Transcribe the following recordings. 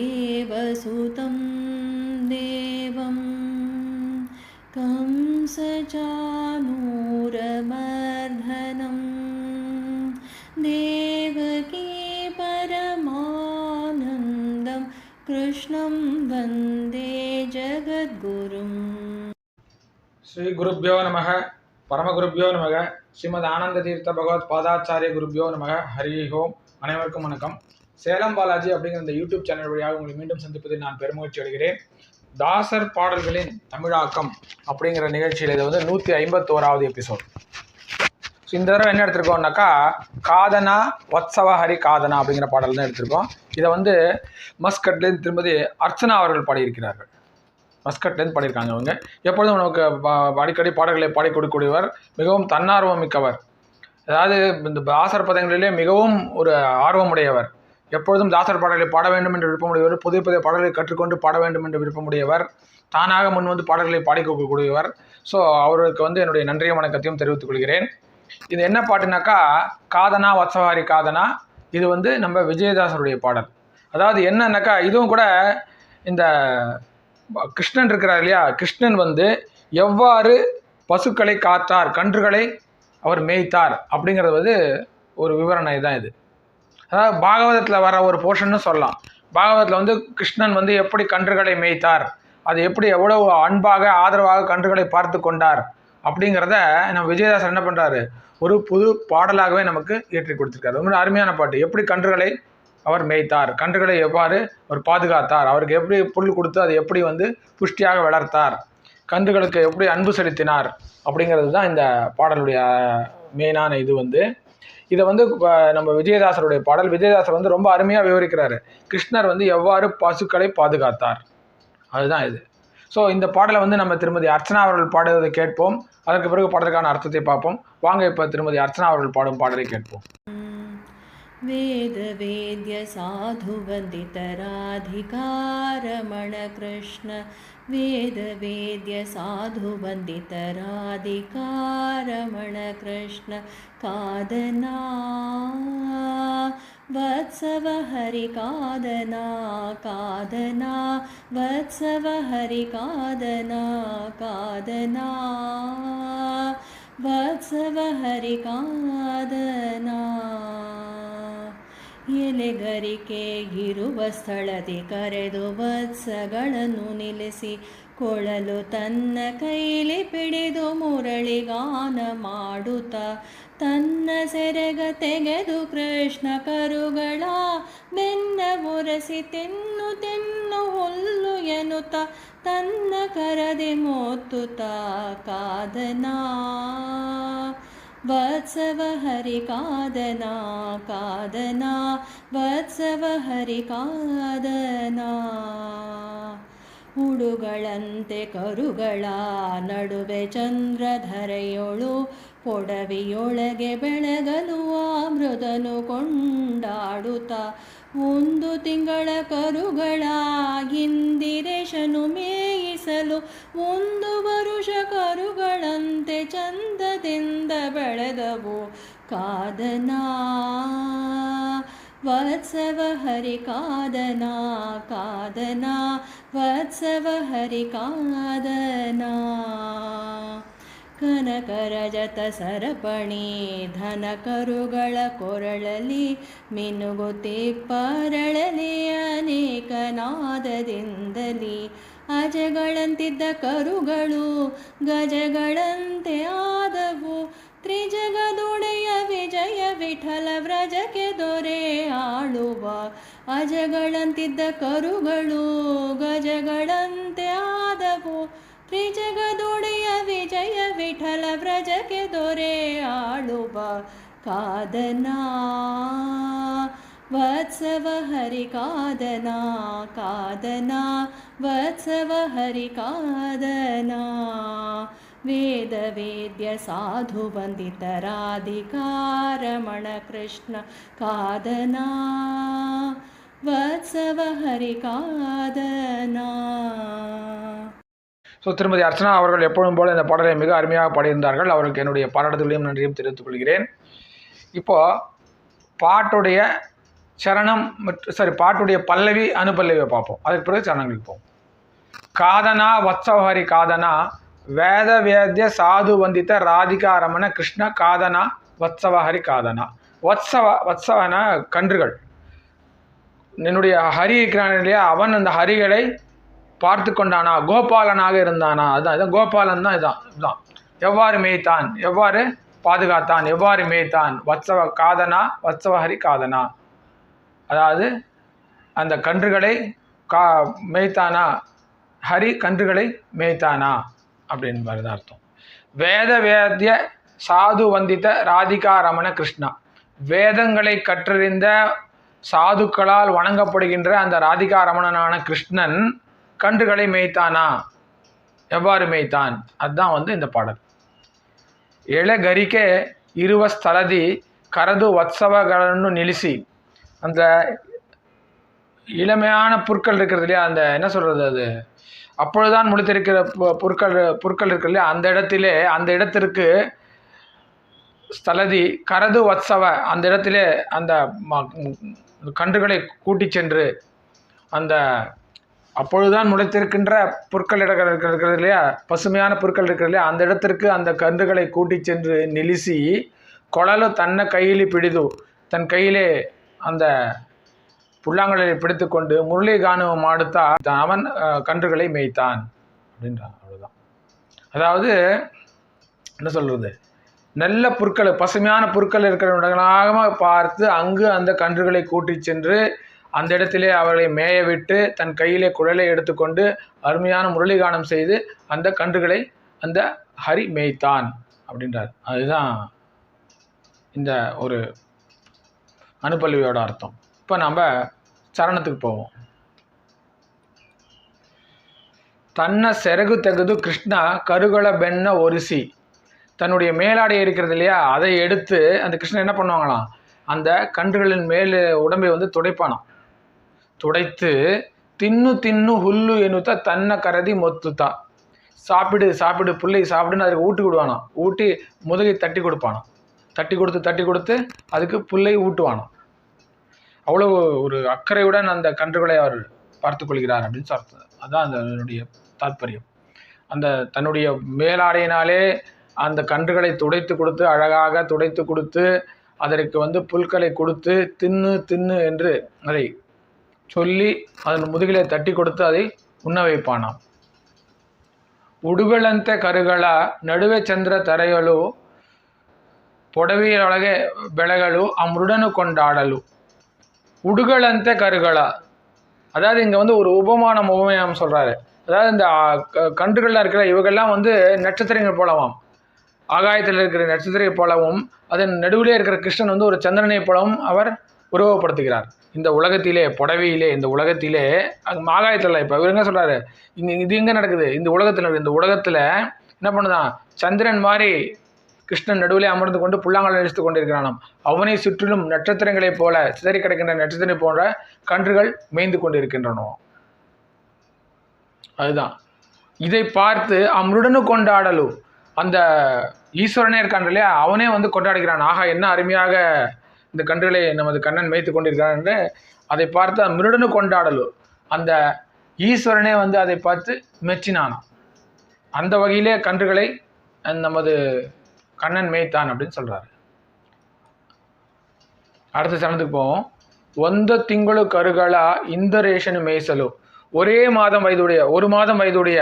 वसुदेवसुतं देवं कंसचानूरमर्धनं देवकी परमानन्दं कृष्णं वन्दे जगद्गुरुम् ஸ்ரீ குருப்பியோ நமக பரமகுருப்பியோ நமக ஸ்ரீமத் ஆனந்த தீர்த்த பகவத் பாதாச்சாரிய குருப்பியோ நமக ஹரி ஓம் அனைவருக்கும் வணக்கம் சேலம் பாலாஜி அப்படிங்கிற இந்த யூடியூப் சேனல் வழியாக உங்களை மீண்டும் சந்திப்பதில் நான் பெருமகிழ்ச்சி அடைகிறேன். தாசர் பாடல்களின் தமிழாக்கம் அப்படிங்கிற நிகழ்ச்சியில் இது வந்து நூற்றி ஐம்பத்தோராவது எபிசோட் ஸோ இந்த தடவை என்ன எடுத்திருக்கோம்னாக்கா காதனா வத்சவ ஹரி காதனா அப்படிங்கிற பாடல் தான் எடுத்திருக்கோம். இதை வந்து மஸ்கட்லேருந்து திரும்பதி அர்ச்சனா அவர்கள் பாடியிருக்கிறார்கள். மஸ்கட்லேருந்து பாடியிருக்காங்க அவங்க. எப்பொழுதும் நமக்கு அடிக்கடி பாடல்களை பாடி கொடுக்கக்கூடியவர் மிகவும் தன்னார்வம் மிக்கவர். அதாவது இந்த தாசர் பதங்களிலே மிகவும் ஒரு ஆர்வமுடையவர். எப்பொழுதும் தாசர் பாடல்களை பாட வேண்டும் என்று விருப்பமுடையவர் புதிய புதிய பாடல்களை கற்றுக்கொண்டு பாட வேண்டும் என்று விருப்பமுடையவர் தானாக முன் வந்து பாடல்களை பாடிக்கொடுக்கக்கூடியவர் ஸோ அவருக்கு வந்து என்னுடைய நன்றிய வணக்கத்தையும் தெரிவித்துக் கொள்கிறேன். இது என்ன பாட்டுனாக்கா காதனா வத்சவாரி காதனா? இது வந்து நம்ம விஜயதாசருடைய பாடல். அதாவது என்னன்னாக்கா இதுவும் கூட இந்த கிருஷ்ணன் இருக்கிறார் இல்லையா? கிருஷ்ணன் வந்து எவ்வாறு பசுக்களை காத்தார் கன்றுகளை அவர் மேய்த்தார் அப்படிங்கிறது வந்து ஒரு விவரணை தான் இது. அதாவது பாகவதத்தில் வர ஒரு போர்ஷன்னு சொல்லலாம். பாகவதத்தில் வந்து கிருஷ்ணன் வந்து எப்படி கன்றுகளை மேய்த்தார் அது எப்படி எவ்வளோ அன்பாக ஆதரவாக கன்றுகளை பார்த்து கொண்டார் அப்படிங்கிறத நம்ம விஜயதாசர் என்ன பண்ணுறாரு ஒரு புது பாடலாகவே நமக்கு இயற்றி கொடுத்துருக்காரு. ரொம்ப அருமையான பாட்டு. எப்படி கன்றுகளை அவர் மேய்த்தார் கன்றுகளை எவ்வாறு அவர் பாதுகாத்தார் அவருக்கு எப்படி புல் கொடுத்து அதை எப்படி வந்து புஷ்டியாக வளர்த்தார் கன்றுகளுக்கு எப்படி அன்பு செலுத்தினார் அப்படிங்கிறது தான் இந்த பாடலுடைய மெயினான இது வந்து இதை வந்து நம்ம விஜயதாசருடைய பாடல் விஜயதாசர் வந்து ரொம்ப அருமையாக விவரிக்கிறாரு. கிருஷ்ணர் வந்து எவ்வாறு பசுக்களை பாதுகாத்தார்? அதுதான் இது. ஸோ இந்த பாடலை வந்து நம்ம திருமதி அர்ச்சனா அவர்கள் பாடுவதை கேட்போம். அதற்கு பிறகு பாடலுக்கான அர்த்தத்தை பார்ப்போம். வாங்க இப்போ திருமதி அர்ச்சனா அவர்கள் பாடும் பாடலை கேட்போம். वेदवेद्यसाधुवन्दितराधिकारमण कृष्ण वेदवेद्यसाधुवन्दितराधिकारमण कृष्ण कादना। वत्सव हरिकादना कादना। वत्सव हरिकादना कादना। वत्सव हरिकादना ಎಲೆಗರಿಕೆ ಇರುವ ಸ್ಥಳದಿ ಕರೆದು ವತ್ಸಗಳನ್ನು ನಿಲ್ಲಿಸಿ ಕೊಳಲು ತನ್ನ ಕೈಲಿ ಪಿಡಿದು ಮುರಳಿಗಾನ ಮಾಡುತ್ತ ತನ್ನ ಸೆರಗ ತೆಗೆದು ಕೃಷ್ಣ ಕರುಗಳ ಬೆನ್ನ ಮುರಸಿ ತಿನ್ನು ತೆನ್ನು ಹುಲ್ಲು ಎನ್ನುತ್ತ ತನ್ನ ಕರದೆ ಮೋತ್ತುತ್ತಾ ಕಾದನಾ. वत्सव हरिकादना कादना वत्सव हरिकादना ಹುಡುಗಳಂತೆ ಕರುಗಳ ನಡುವೆ ಚಂದ್ರಧರೆಯೊಳು ಪೊಡವಿಯೊಳಗೆ ಬೆಳಗಲು ಆ ಮೃದನು ಕೊಂಡಾಡುತ್ತಾ ಒಂದು ತಿಂಗಳ ಕರುಗಳ ಇಂದಿರೇಶನು ಮೇಯಿಸಲು ಒಂದು ಬೆಳೆದವು ಕಾದನಾ ವತ್ಸವ ಹರಿ ಕಾದನಾ ಕಾದನಾ ವತ್ಸವ ಹರಿ ಕಾದನಾ ಕನಕರಜತ ಸರಪಣಿ ಧನ ಕರುಗಳ ಕೊರಳಲಿ ಮಿನುಗುತ್ತಿಪ್ಪರಳಲಿ ಅನೇಕ ನಾದದಿಂದಲಿ ಅಜಗಳಂತಿದ್ದ ಕರುಗಳು ಗಜಗಳಂತೆ ಆದವು ತ್ರಿಜಗದೊಡೆಯ ವಿಜಯ ವಿಠಲ ವ್ರಜಕ್ಕೆ ದೊರೆ ಆಳುವ ಅಜಗಳಂತಿದ್ದ ಕರುಗಳು ಗಜಗಳಂತೆ ಆದವು. ತ್ರಿಜಗದೊಡೆಯ ವಿಜಯ ವಿಠಲ ವ್ರಜಕ್ಕೆ ದೊರೆ ಆಳುವ ಹರಿ कादना ಕಾದನಾ. ವತ್ಸವ ಹರಿ ಕಾದನಾ ವೇದ ವೇದ್ಯ ಸಾಧು ವಂದಿತರಾಧಿಕಾರಮಣ ಕೃಷ್ಣ ಕಾದನಾ ವತ್ಸವ ಹರಿ ಕಾದನಾ ஸோ திருமதி அர்ச்சனா அவர்கள் எப்பொழுதும் போல இந்த பாடலை மிக அருமையாக பாடியிருந்தார்கள் அவருக்கு என்னுடைய பாராட்டுதலையும் நன்றியும் தெரிவித்துக் கொள்கிறேன் இப்போ பாட்டுடைய சரணம் மற்றும் சாரி பாட்டுடைய பல்லவி அனுபல்லவியை பார்ப்போம் அதுக்கு பிறகு சரணங்களுக்கு போவோம் காதனா வத்சவஹரி காதனா வேத வேத்ய சாது வந்தித்த ராதிகா ரமண கிருஷ்ண காதனா வத்சவஹரி காதனா. வத்சவ வத்சவன கன்றுகள். என்னுடைய ஹரி இருக்கிறான் இல்லையா? அவன் அந்த ஹரிகளை பார்த்து கொண்டானா? கோபாலனாக இருந்தானா? அதுதான் இதான் கோபாலன் தான் இதான் இதுதான் எவ்வாறு மேய்த்தான்? எவ்வாறு பாதுகாத்தான்? எவ்வாறு மேய்த்தான்? வத்சவ காதனா வத்சவ ஹரி காதனா? அதாவது அந்த கன்றுகளை கா மேய்த்தானா? ஹரி கன்றுகளை மேய்த்தானா? அப்படின்னு மாதிரி தான் அர்த்தம். வேத வேத்திய சாது வந்தித்த ராதிகா ரமண கிருஷ்ணா. வேதங்களை கற்றறிந்த சாதுக்களால் வணங்கப்படுகின்ற அந்த ராதிகா ரமணனான கிருஷ்ணன் கன்றுகளை மேய்த்தானா? எவ்வாறு மேய்த்தான்? அதுதான் வந்து இந்த பாடல். எழகரிக்கே இருவஸ்தலதி கரது வத்சவகலன்னு நிலிசி. அந்த இளமையான புற்கள் இருக்கிறது இல்லையா? அந்த என்ன சொல்கிறது அது? அப்பொழுதுதான் முளைத்திருக்கிற பொருட்கள் புற்கள் புற்கள் இருக்கு இல்லையா? அந்த இடத்திலே அந்த இடத்திற்கு ஸ்தலதி கரது வத்சவ அந்த இடத்திலே அந்த ம- கன்றுகளை கூட்டிச் சென்று அந்த அப்பொழுதுதான் முளைத்திருக்கின்ற புற்கள் இடங்கள் இருக்கிறது இல்லையா? பசுமையான புற்கள் இருக்கிறது இல்லையா? அந்த இடத்திற்கு அந்த கன்றுகளை கூட்டி சென்று நிலிசி கொழலு தன்னை கையிலே பிடிது. தன் கையிலே அந்த புல்லாங்குழலை பிடித்துக்கொண்டு முரளி கானம் ஆடுத்தா அவன் கன்றுகளை மேய்த்தான் அப்படின்றான் அவ்வளோதான் அதாவது என்ன சொல்கிறது நல்ல புற்கள் பசுமையான புற்கள் இருக்கிற இடங்களாக பார்த்து அங்கு அந்த கன்றுகளை கூட்டிச் சென்று அந்த இடத்திலே அவர்களை மேய விட்டு தன் கையிலே குழலை எடுத்துக்கொண்டு அருமையான முரளிகானம் செய்து அந்த கன்றுகளை அந்த ஹரி மேய்த்தான் அப்படின்றார். அதுதான் இந்த ஒரு அனுப்பல்வியோட அர்த்தம். இப்போ நம்ம சரணத்துக்கு போவோம். தன்னை செருகு தகுது கிருஷ்ணா கருகல பெண்ண ஒரிசி. தன்னுடைய மேலாடை இருக்கிறது இல்லையா? அதை எடுத்து அந்த கிருஷ்ணன் என்ன பண்ணுவாங்களாம்? அந்த கன்றுகளின் மேல் உடம்பை வந்து துடைப்பானாம். துடைத்து தின்னு தின்னு ஹுல்லு என்னுத்தா தன்னை கருதி மொத்துத்தா. சாப்பிடு சாப்பிடு பிள்ளை சாப்பிடுன்னு அதுக்கு ஊட்டி விடுவானாம். ஊட்டி முதுகை தட்டி கொடுப்பானாம். தட்டி கொடுத்து தட்டி கொடுத்து அதுக்கு புல்லை ஊட்டுவானாம். அவ்வளோ ஒரு அக்கறையுடன் அந்த கன்றுகளை அவர் பார்த்துக் கொள்கிறார் அப்படின்னு சொல்றது அதான் அந்த அதனுடைய தாத்பரியம் அந்த தன்னுடைய மேலாடையினாலே அந்த கன்றுகளை துடைத்து கொடுத்து அழகாக துடைத்து கொடுத்து அதற்கு வந்து புல்களை கொடுத்து தின்னு தின்னு என்று அதை சொல்லி அதன் முதுகிலே தட்டி கொடுத்து அதை ಉಣ್ಣ வைப்பானாம் ಉಡುಗಳಂತೆ ಕರುಗಳ ನಡುವೆ ಚಂದ್ರ ತರೆಯಲು ಪೊಡವೆಯೊಳಗೆ ಬೆಳೆಗಳು ಆ ಮೃಡನು ಕೊಂಡಾಡಲು உடுகளந்த கருகளா அதாவது இங்கே வந்து ஒரு உபமானம் உபமயம் சொல்கிறாரு அதாவது இந்த கன்றுகள்லாம் இருக்கிற இவங்கெல்லாம் வந்து நட்சத்திரங்கள் போலவாம். ஆகாயத்தில் இருக்கிற நட்சத்திரங்கள் போலவும் அதன் நடுவிலே இருக்கிற கிருஷ்ணன் வந்து ஒரு சந்திரனை போலவும் அவர் உருவப்படுத்துகிறார் இந்த உலகத்திலே புடவையிலே இந்த உலகத்திலே அது ஆகாயத்தில் இப்போ இவர் என்ன சொல்கிறாரு இங்கே இது எங்கே நடக்குது? இந்த உலகத்தில் இந்த உலகத்தில் என்ன பண்ணுதான்? சந்திரன் மாதிரி கிருஷ்ணன் நடுவிலே அமர்ந்து கொண்டு புல்லாங்கல் அழித்து கொண்டிருக்கிறானாம். அவனை சுற்றிலும் நட்சத்திரங்களைப் போல சிதறி கிடக்கின்ற நட்சத்திரம் போன்ற கன்றுகள் மேய்ந்து கொண்டிருக்கின்றனோ. அதுதான். இதை பார்த்து அம்ருடனு கொண்டாடலு. அந்த ஈஸ்வரனே இருக்கான் இல்லையா? அவனே வந்து கொண்டாடுகிறான். ஆகா என்ன அருமையாக இந்த கன்றுகளை நமது கண்ணன் மேய்த்து கொண்டிருக்கிறான் என்று அதை பார்த்து மிருடனு கொண்டாடலு. அந்த ஈஸ்வரனே வந்து அதை பார்த்து மெச்சினானான் அந்த வகையிலே கன்றுகளை நமது கண்ணன் மேய்த்தான் அப்படின்னு சொல்றாரு அடுத்த சரணத்துக்கு போவோம் ஒந்த திங்களு கருகள இந்த ரேஷனு மேய்சலு ஒரே மாதம் வயதுடைய ஒரு மாதம் வயதுடைய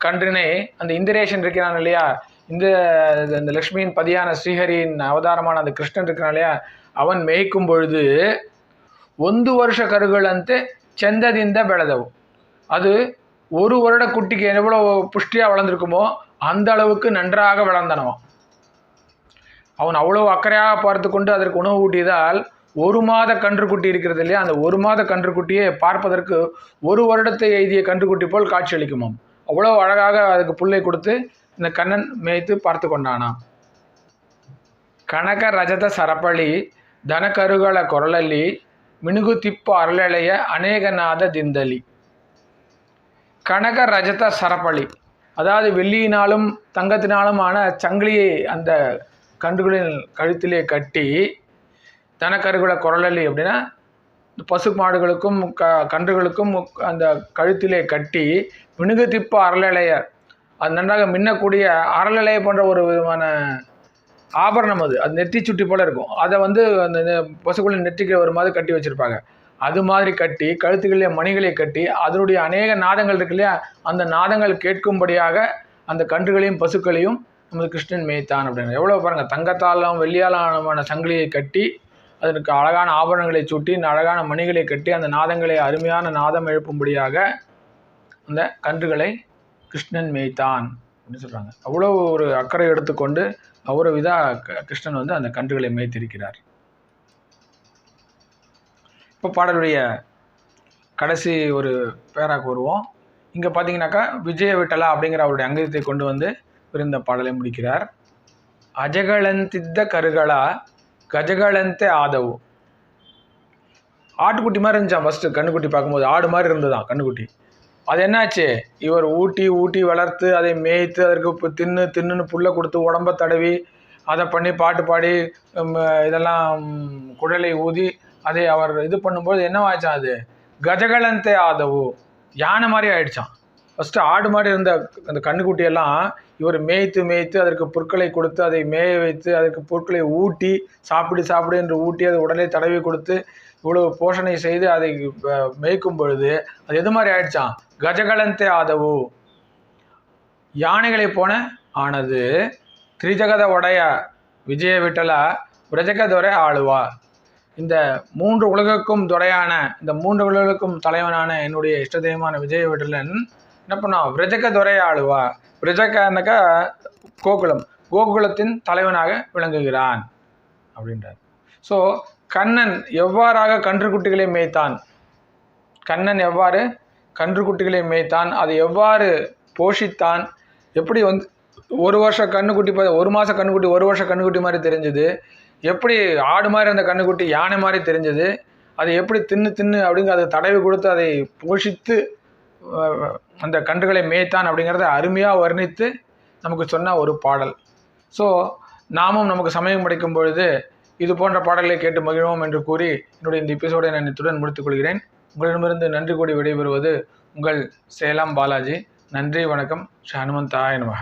கன்றினை அந்த இந்திரேஷன் இருக்கிறான் இல்லையா இந்த இந்த லக்ஷ்மியின் பதியான ஸ்ரீஹரியின் அவதாரமான அந்த கிருஷ்ணன் இருக்கிறான் இல்லையா அவன் மேய்க்கும் பொழுது ಒಂದು ವರ್ಷ ಕರುಗಳಂತೆ ಚಂದದಿಂದ ಬೆಳೆದವು அது ஒரு வருட குட்டிக்கு எவ்வளோ புஷ்டியாக வளர்ந்துருக்குமோ அந்த அளவுக்கு நன்றாக வளர்ந்தனவாம் அவன் அவ்வளோ அக்கறையாக பார்த்து கொண்டு அதற்கு உணவு ஊட்டியதால் ஒரு மாத கன்றுக்குட்டி இருக்கிறது இல்லையா? அந்த ஒரு மாத கன்றுக்குட்டியை பார்ப்பதற்கு ஒரு வருடத்தை எழுதிய கன்றுக்குட்டி போல் காட்சியளிக்குமாம் அவ்வளோ அழகாக அதுக்கு புல்லை கொடுத்து இந்த கண்ணன் மேய்த்து பார்த்து கொண்டானாம் கனக ரஜத சரப்பளி தனக்கருகல குரலல்லி மினுகு திப்பு அருளலைய அநேகநாத திந்தலி. கனக ரஜத சரப்பளி. அதாவது வெள்ளியினாலும் தங்கத்தினாலும் ஆன சங்கிலியை அந்த கன்றுகளின் கழுத்திலே கட்டி தனக்கருகுல குரலலி அப்படின்னா பசு மாடுகளுக்கும் க கன்றுகளுக்கும் அந்த கழுத்திலே கட்டி மினுகுதிப்ப அரளலைய அது நன்றாக மின்னக்கூடிய அரளலைய போன்ற ஒரு விதமான ஆபரணம் அது. அது நெத்தி சுட்டி போல் இருக்கும். அதை வந்து அந்த நெ- பசுக்களின் நெற்றிக்கு ஒரு மாதிரி கட்டி வச்சுருப்பாங்க. அது மாதிரி கட்டி கழுத்துகளிலே மணிகளை கட்டி அதனுடைய அநேக நாதங்கள் இருக்கு இல்லையா? அந்த நாதங்கள் கேட்கும்படியாக அந்த கன்றுகளையும் பசுக்களையும் நமது கிருஷ்ணன் மேய்த்தான் அப்படின்னு எவ்வளோ பாருங்கள் தங்கத்தாலும் வெள்ளியாலான சங்கிலியை கட்டி அதற்கு அழகான ஆபரணங்களை சூட்டி அழகான மணிகளை கட்டி அந்த நாதங்களை அருமையான நாதம் எழுப்பும்படியாக அந்த கன்றுகளை கிருஷ்ணன் மேய்த்தான் அப்படின்னு சொல்கிறாங்க அவ்வளோ ஒரு அக்கறை எடுத்துக்கொண்டு அவ்வளோ விதா க- கிருஷ்ணன் வந்து அந்த கன்றுகளை மேய்த்திருக்கிறார். இப்போ பாடலுடைய கடைசி ஒரு பேராக்கு வருவோம். இங்கே பார்த்தீங்கன்னாக்கா விஜய விட்டலா அப்படிங்கிற அவருடைய அங்கத்தை கொண்டு வந்து இந்த பாடலை முடிக்கிறார். அஜகளந்தித்த கருகளா கஜகளந்தே ஆதவு. ஆட்டுக்குட்டி மாதிரி இருந்துச்சான் ஃபஸ்ட்டு கண்ணுக்குட்டி பார்க்கும்போது. ஆடு மாதிரி இருந்ததான் கண்ணுக்குட்டி. அது என்னாச்சு? இவர் ஊட்டி ஊட்டி வளர்த்து அதை மேய்த்து அதற்கு இப்போ தின்னு தின்னுன்னு புல்லை கொடுத்து உடம்ப தடவி அதை பண்ணி பாட்டு பாடி இதெல்லாம் குடலை குழலை ஊதி அதை அவர் இது பண்ணும்போது என்னவாச்சான் அது? கஜகலந்தே ஆதவு. யானை மாதிரி ஆயிடுச்சான் ஃபஸ்ட்டு ஆடு மாடு இருந்த அந்த கண்ணுக்குட்டியெல்லாம் இவர் மேய்த்து மேய்த்து அதற்கு புற்களை கொடுத்து அதை மேய வைத்து அதற்கு புற்களை ஊட்டி சாப்பிடு சாப்பிடு என்று ஊட்டி அதை உடலை தடவி கொடுத்து இவ்வளவு போஷணை செய்து அதை மேய்க்கும் பொழுது அது எது மாதிரி ஆயிடுச்சான் கஜகலந்தே ஆதவு. யானைகளை போன ஆனது திரிஜகத உடைய விஜய விட்டலா பிரஜகதுரை ஆளுவா. இந்த மூன்று உலகுக்கும் துறையான இந்த மூன்று உலகுக்கும் தலைவனான என்னுடைய இஷ்ட தெய்வமான விஜய விட்டலன் என்ன பண்ணா விரஜக துறை ஆளுவா விரஜகனாக்கா கோகுலம். கோகுலத்தின் தலைவனாக விளங்குகிறான் அப்படின்றார். ஸோ கண்ணன் எவ்வாறாக கன்றுக்குட்டிகளை மேய்த்தான்? கண்ணன் எவ்வாறு கன்றுக்குட்டிகளை மேய்த்தான்? அதை எவ்வாறு போஷித்தான்? எப்படி வந்து ஒரு வருஷம் கண்ணுக்குட்டி ஒரு மாதம் கண்ணுக்குட்டி ஒரு வருஷம் கண்ணுக்குட்டி மாதிரி தெரிஞ்சது? எப்படி ஆடு மாதிரி அந்த கண்ணுக்குட்டி யானை மாதிரி தெரிஞ்சது? அதை எப்படி தின்னு தின்னு அப்படிங்கிற அதை தடவி கொடுத்து அதை போஷித்து அந்த கன்றுகளை மேய்த்தான் அப்படிங்கிறத அருமையாக வர்ணித்து நமக்கு சொன்ன ஒரு பாடல். ஸோ நாமும் நமக்கு சமயம் கிடைக்கும் பொழுது இது போன்ற பாடல்களை கேட்டு மகிழ்வோம் என்று கூறி என்னுடைய இந்த எபிசோடை நான் இத்துடன் முடித்துக் கொள்கிறேன். உங்களிடமிருந்து நன்றி கூடி விடைபெறுவது உங்கள் சேலம் பாலாஜி. நன்றி வணக்கம். ஸ்ரீ ஹனுமந்தாய நமக.